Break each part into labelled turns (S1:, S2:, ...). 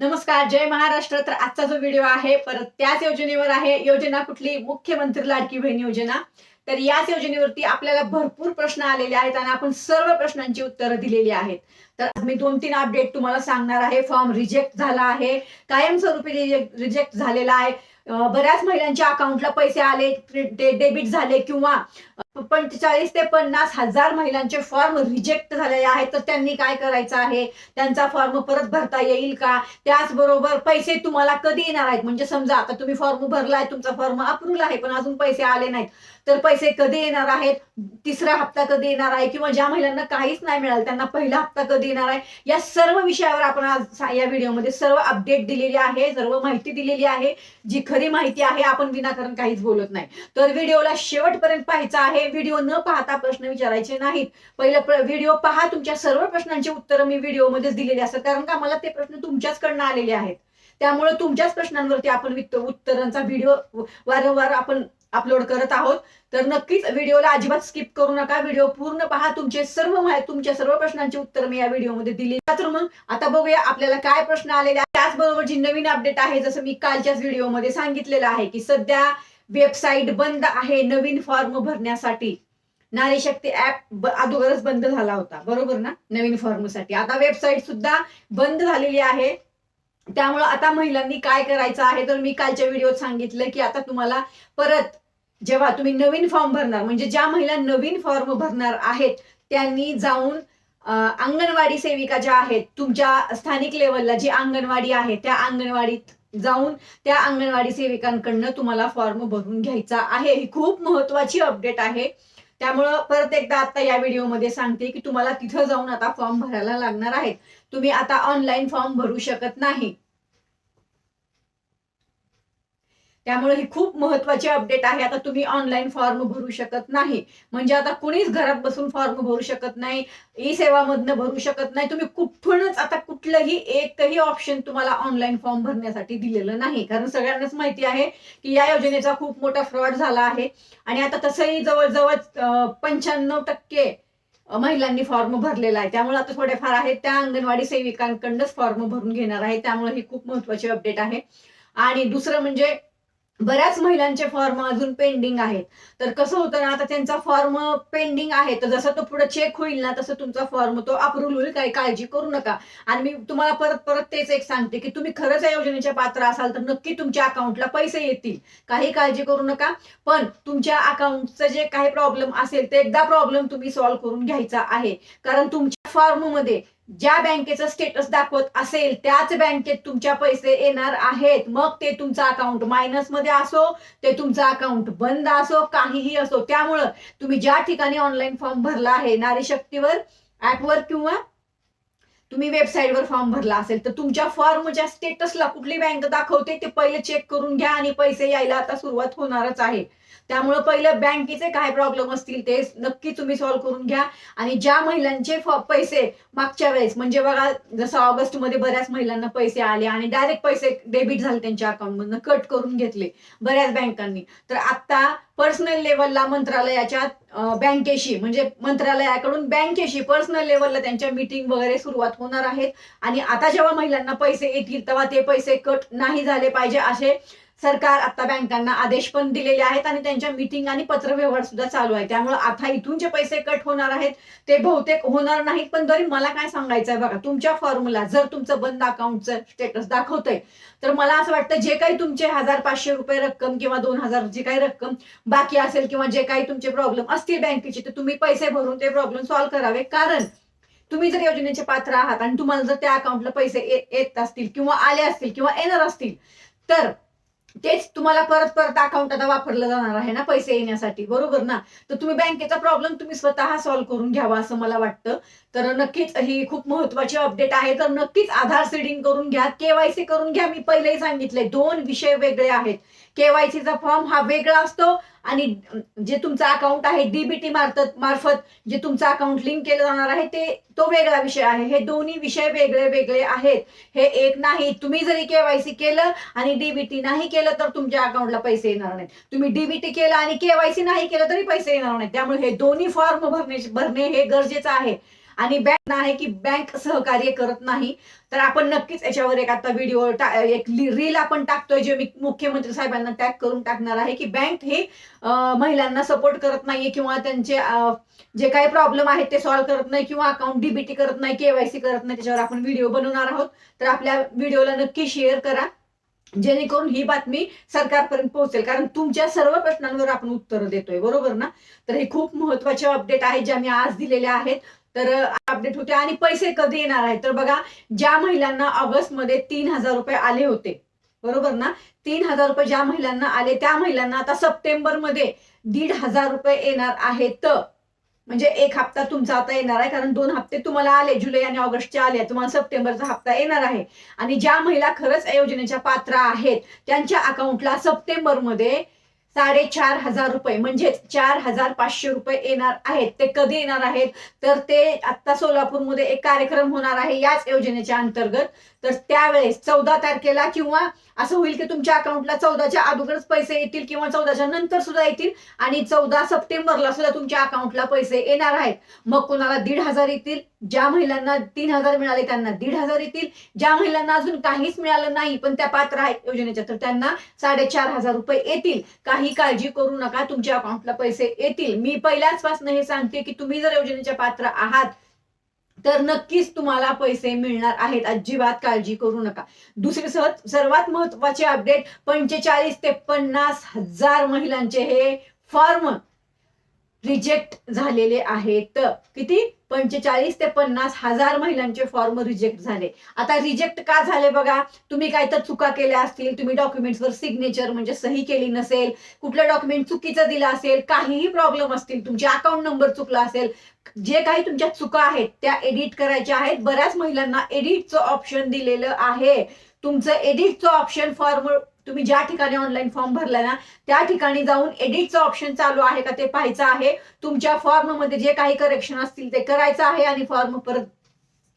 S1: नमस्कार जय महाराष्ट्र. तर आजचा जो व्हिडिओ आहे परत त्याच योजनेवर आहे. योजना कुठली? मुख्यमंत्री लाडकी बहीण योजना. तर याच योजनेवरती आपल्याला भरपूर प्रश्न आलेले आहेत आणि आपण सर्व प्रश्नांची उत्तरं दिलेली आहेत. तर मी दोन तीन अपडेट तुम्हाला सांगणार आहे. फॉर्म रिजेक्ट झाला आहे. कायमस्वरूपी रिजेक्ट झालेला आहे. बऱ्याच महिलांच्या अकाउंटला पैसे आले डेबिट झाले किंवा पंचेचाळीस ते पन्नास हजार महिलांचे फॉर्म रिजेक्ट झालेले आहेत. तर त्यांनी काय करायचं आहे? त्यांचा फॉर्म परत भरता येईल का? त्याचबरोबर पैसे तुम्हाला कधी येणार आहेत? म्हणजे समजा आता तुम्ही फॉर्म भरलाय तुमचा फॉर्म अप्रूव्ह आहे पण अजून पैसे आले नाहीत. तर पैसे कधी येणार आहेत? तिसरा हप्ता कधी येणार आहे? किंवा ज्या महिलांना काहीच नाही मिळालं त्यांना पहिला हप्ता कधी येणार आहे. या सर्व विषयावर आपण आज या व्हिडिओमध्ये सर्व अपडेट दिलेली आहे सर्व माहिती दिलेली आहे. जी खरी माहिती आहे आपण विनाकारण काहीच बोलत नाही. तर व्हिडिओला शेवटपर्यंत पाहायचा आहे. व्हिडिओ न पाहता प्रश्न विचारायचे नाहीत. पहिलं व्हिडिओ पहा. तुमच्या सर्व प्रश्नांची उत्तरं मी व्हिडिओमध्येच दिलेली असतात. कारण का? मला ते प्रश्न तुमच्याचकडनं आलेले आहेत. त्यामुळे तुमच्याच प्रश्नांवरती आपण उत्तरांचा व्हिडिओ वारंवार आपण अपलोड करत आहोत. तर नक्कीच व्हिडिओला अजिबात स्किप करू नका. व्हिडिओ पूर्ण पहा. तुमचे सर्व तुमच्या सर्व प्रश्नांची उत्तर मी या व्हिडिओमध्ये दिली. तर मग आता बघूया आपल्याला काय प्रश्न आलेले त्याचबरोबर जी नवीन अपडेट आहे जसं मी कालच्याच व्हिडिओमध्ये सांगितलेलं आहे की सध्या वेबसाईट बंद आहे नवीन फॉर्म भरण्यासाठी. नारी शक्ती ऍप अगोदरच बंद झाला होता. बरोबर ना? नवीन फॉर्मसाठी आता वेबसाईट सुद्धा बंद झालेली आहे. त्यामुळं आता महिलांनी काय करायचं आहे? तर मी कालच्या व्हिडिओत सांगितलं की आता तुम्हाला परत जेव्हा तुम्ही नवीन फॉर्म भरणार म्हणजे ज्या महिला नवीन फॉर्म भरणार आहेत त्यांनी जाऊन अंगणवाडी सेविका ज्या आहेत तुमच्या स्थानिक लेवलला जी अंगणवाडी आहे त्या अंगणवाडीत जाऊन त्या अंगणवाडी सेविकांकडनं तुम्हाला फॉर्म भरून घ्यायचा आहे. ही खूप महत्वाची अपडेट आहे. त्यामुळं परत एकदा आता या व्हिडिओमध्ये सांगते की तुम्हाला तिथं जाऊन आता फॉर्म भरायला लागणार आहेत. तुम्ही आता ऑनलाईन फॉर्म भरू शकत नाही. त्यामुळे ही खूप महत्वाची अपडेट आहे. आता तुम्ही ऑनलाईन फॉर्म भरू शकत नाही. म्हणजे आता कुणीच घरात बसून फॉर्म भरू शकत नाही. ई सेवामधनं भरू शकत नाही. तुम्ही कुठूनच आता कुठलंही एकही ऑप्शन तुम्हाला ऑनलाईन फॉर्म भरण्यासाठी दिलेलं नाही. कारण सगळ्यांनाच माहिती आहे की या योजनेचा खूप मोठा फ्रॉड झाला आहे. आणि आता तसंही जवळजवळ पंच्याण्णव टक्के महिलांनी फॉर्म भरलेला आहे. त्यामुळे आता थोडेफार आहेत त्या अंगणवाडी सेविकांकडूनच फॉर्म भरून घेणार आहे. त्यामुळे ही खूप महत्वाची अपडेट आहे. आणि दुसरं म्हणजे बऱ्याच महिलांचे फॉर्म अजून पेंडिंग आहेत. तर कसं होतं ना आता त्यांचा फॉर्म पेंडिंग आहे. तर जसं तो पुढे चेक होईल ना तसं तुमचा फॉर्म तो अप्रूव्ह होईल. काही काळजी करू नका. आणि मी तुम्हाला परत परत तेच एक सांगते की तुम्ही खरंच या योजनेच्या पात्र असाल तर नक्की तुमच्या अकाउंटला पैसे येतील. काही काळजी करू नका. पण तुमच्या अकाउंटचं जे काही प्रॉब्लेम असेल ते एकदा प्रॉब्लेम तुम्ही सॉल्व्ह करून घ्यायचा आहे. कारण तुमच्या फॉर्ममध्ये ज्या बँकेचं स्टेटस दाखवत असेल त्याच बँकेत तुमच्या पैसे येणार आहेत. मग ते तुमचं अकाउंट मायनसमध्ये असो ते तुमचं अकाउंट बंद असो काहीही असो. त्यामुळं तुम्ही ज्या ठिकाणी ऑनलाईन फॉर्म भरला आहे नारी शक्तीवर ऍपवर किंवा तुम्ही वेबसाईटवर फॉर्म भरला असेल तर तुमच्या फॉर्मच्या स्टेटसला कुठली बँक दाखवते ते पहिले चेक करून घ्या आणि पैसे यायला आता सुरुवात होणारच आहे. त्यामुळे पहिलं बँकेचे काय प्रॉब्लेम असतील ते नक्की तुम्ही सॉल्व्ह करून घ्या. आणि ज्या महिलांचे पैसे मागच्या वेळेस म्हणजे बघा जसं ऑगस्टमध्ये बऱ्याच महिलांना पैसे आले आणि डायरेक्ट पैसे डेबिट झाले त्यांच्या अकाउंटमधनं कट करून घेतले बऱ्याच बँकांनी. तर आता पर्सनल लेवलला मंत्रालयाच्या बँकेशी म्हणजे मंत्रालयाकडून बँकेशी पर्सनल लेवलला त्यांच्या मीटिंग वगैरे सुरुवात होणार आहेत. आणि आता जेव्हा महिलांना पैसे येतील तेव्हा ते पैसे कट नाही झाले पाहिजे असे सरकार आता बँकांना आदेश पण दिलेले आहेत आणि त्यांच्या मीटिंग आणि पत्रव्यवहार सुद्धा चालू आहे. त्यामुळे आता इथून जे पैसे कट होणार आहेत ते बहुतेक होणार नाहीत. पण तरी मला काय सांगायचं आहे बघा तुमच्या फॉर्मला जर तुमचं बंद अकाउंटचं स्टेटस दाखवतंय तर मला असं वाटतं जे काही तुमचे हजार पाचशे रुपये रक्कम किंवा दोन हजार जी काही रक्कम बाकी असेल किंवा जे काही तुमचे प्रॉब्लेम असतील बँकेचे तर तुम्ही पैसे भरून ते प्रॉब्लेम सॉल्व्ह करावे. कारण तुम्ही जर योजनेचे पात्र आहात आणि तुम्हाला जर त्या अकाउंटला पैसे येत असतील किंवा आले असतील किंवा येणार असतील तर तेच तुम्हाला परत परत अकाउंट आता वापरलं जाणार आहे ना पैसे येण्यासाठी. बरोबर ना? तर तुम्ही बँकेचा प्रॉब्लेम तुम्ही स्वतः सॉल्व्ह करून घ्यावा असं मला वाटतं. तर नक्कीच ही खूप महत्वाची अपडेट आहे. तर नक्कीच आधार सीडिंग करून घ्या केवायसी करून घ्या. मी पहिलेही सांगितलंय दोन विषय वेगळे आहेत. केवायसीचा फॉर्म हा वेगळा असतो आणि जे तुमचं अकाउंट आहे डीबीटी मार्फत मार्फत जे तुमचं अकाउंट लिंक केलं जाणार आहे ते तो वेगळा विषय आहे. हे दोन्ही विषय वेगळे वेगळे आहेत. हे एक नाही. तुम्ही जरी केवायसी केलं आणि डीबीटी नाही केलं तर तुमच्या अकाउंटला पैसे येणार नाहीत. तुम्ही डीबीटी केलं आणि केवायसी नाही केलं तरी पैसे येणार नाहीत. त्यामुळे हे दोन्ही फॉर्म भरणे भरणे हे गरजेचं आहे. आणि बँक आहे की बँक सहकार्य करत नाही तर आपण नक्कीच याच्यावर एक आता व्हिडिओ एक रील आपण टाकतोय जे मी मुख्यमंत्री साहेबांना टॅग करून टाकणार आहे की बँक हे महिलांना सपोर्ट करत नाहीये किंवा त्यांचे जे काही प्रॉब्लेम आहेत ते सॉल्व्ह करत नाही किंवा अकाउंट डीबीटी करत नाही केवायसी करत नाही त्याच्यावर आपण व्हिडिओ बनवणार आहोत. तर आपल्या व्हिडिओला नक्की शेअर करा. जेणेकरून ही बातमी सरकारपर्यंत पोहोचेल. कारण तुमच्या सर्व प्रश्नांवर आपण उत्तर देतोय. बरोबर ना? तर हे खूप महत्त्वाचे अपडेट आहेत ज्या मी आज दिलेल्या आहेत. तर अपडेट होते आणि पैसे कधी येणार आहेत? तर बघा ज्या महिलांना ऑगस्टमध्ये तीन हजार रुपये आले होते बरोबर ना? तीन हजार रुपये ज्या महिलांना आले त्या महिलांना आता सप्टेंबरमध्ये दीड हजार रुपये येणार आहेत. म्हणजे एक हप्ता तुमचा आता येणार आहे कारण दोन हप्ते तुम्हाला आले जुलै आणि ऑगस्टचे आले तुम्हाला सप्टेंबरचा हप्ता येणार आहे. आणि ज्या महिला खरंच या योजनेच्या पात्र आहेत त्यांच्या अकाउंटला सप्टेंबरमध्ये साडेचार हजार रुपये म्हणजेच चार हजार पाचशे रुपये येणार आहेत. ते कधी येणार आहेत? तर ते आता सोलापूरमध्ये एक कार्यक्रम होणार आहे. याच योजनेच्या अंतर्गत तर त्यावेळेस चौदा तारखेला किंवा असं होईल की तुमच्या अकाउंटला चौदाच्या अगोदरच पैसे येतील किंवा चौदाच्या नंतर सुद्धा येतील आणि चौदा सप्टेंबरला सुद्धा तुमच्या अकाउंटला पैसे येणार आहेत. मग कोणाला दीड हजार येतील ज्या महिलांना तीन हजार मिळाले त्यांना दीड हजार येतील. ज्या महिलांना अजून काहीच मिळालं नाही पण त्या पात्र आहेत योजनेच्या तर त्यांना साडेचार हजार रुपये येतील. काही काळजी करू नका तुमच्या अकाउंटला पैसे येतील. मी पहिल्याच पासून हे सांगते की तुम्ही जर योजनेच्या पात्र आहात तर नक्कीच तुम्हाला पैसे मिळणार आहेत. अजिबात काळजी करू नका. दुसरे सह सर्वात महत्त्वाचे अपडेट पंचेचाळीस ते पन्नास हजार महिलांचे हे फॉर्म रिजेक्ट झालेले आहेत. किती? पंचेचाळीस ते पन्नास हजार महिलांचे फॉर्म रिजेक्ट झाले. आता रिजेक्ट का झाले बघा? तुम्ही काय तर चुका केल्या असतील तुम्ही डॉक्युमेंट्सवर सिग्नेचर म्हणजे सही केली नसेल कुठलं डॉक्युमेंट चुकीचं दिलं असेल काहीही प्रॉब्लेम असतील तुमचे अकाउंट नंबर चुकला असेल जे काही तुमच्या चुका आहेत त्या एडिट करायच्या आहेत. बऱ्याच महिलांना एडिटचं ऑप्शन दिलेलं आहे. तुमचं एडिटचं ऑप्शन फॉर्म तुम्ही ज्या ठिकाणी ऑनलाईन फॉर्म भरलाय ना त्या ठिकाणी जाऊन एडिटचं ऑप्शन चालू आहे का ते पाहायचं आहे. तुमच्या फॉर्ममध्ये जे काही करेक्शन असतील ते करायचं आहे आणि फॉर्म परत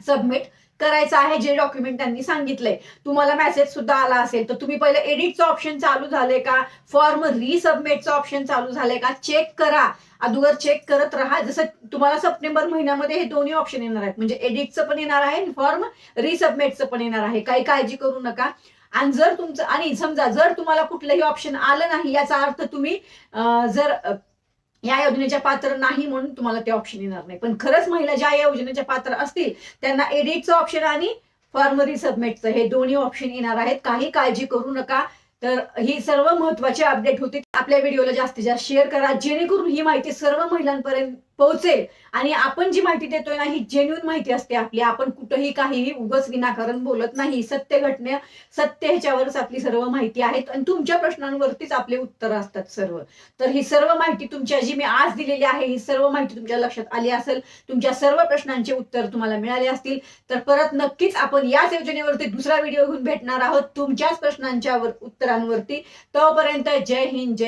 S1: सबमिट करायचं आहे जे डॉक्युमेंट त्यांनी सांगितलंय. तुम्हाला मेसेज सुद्धा आला असेल तर तुम्ही पहिले एडिटचं ऑप्शन चालू झालंय का? फॉर्म रिसबमिटचं ऑप्शन चालू झालंय का? चेक करा. अगोदर चेक करत राहा. जसं तुम्हाला सप्टेंबर महिन्यामध्ये हे दोन्ही ऑप्शन येणार आहेत. म्हणजे एडिटचं पण येणार आहे फॉर्म रिसबमिटचं पण येणार आहे. काही काळजी करू नका. आणि जर तुमचं आणि समजा जर तुम्हाला कुठलंही ऑप्शन आलं नाही याचा अर्थ तुम्ही जर या योजनेच्या पात्र नाही म्हणून तुम्हाला ते ऑप्शन येणार नाही. पण खरंच महिला ज्या या योजनेच्या पात्र असतील त्यांना एडिटचं ऑप्शन आणि फॉर्म रिसबमिटचं हे दोन्ही ऑप्शन येणार आहेत. काही काळजी करू नका. तर ही सर्व महत्त्वाचे अपडेट होते. आपल्या व्हिडिओला जास्तीत जास्त शेअर करा जेणेकरून ही माहिती सर्व महिलांपर्यंत पोहोचेल. आणि आपण जी माहिती देतोय ना ही जेन्युन माहिती असते आपली. आपण कुठंही काहीही उगच विनाकारण बोलत नाही. सत्य घटने सत्य ह्याच्यावरच आपली सर्व माहिती आहेत. आणि तुमच्या प्रश्नांवरतीच आपले उत्तर असतात सर्व. तर ही सर्व माहिती तुमच्या जी मी आज दिलेली आहे ही सर्व माहिती तुमच्या लक्षात आली असेल तुमच्या सर्व प्रश्नांचे उत्तर तुम्हाला मिळाले असतील तर परत नक्कीच आपण याच योजनेवरती दुसरा व्हिडिओ घेऊन भेटणार आहोत. तुमच्याच प्रश्नांच्या उत्तरांवरती. तोपर्यंत जय हिंद जय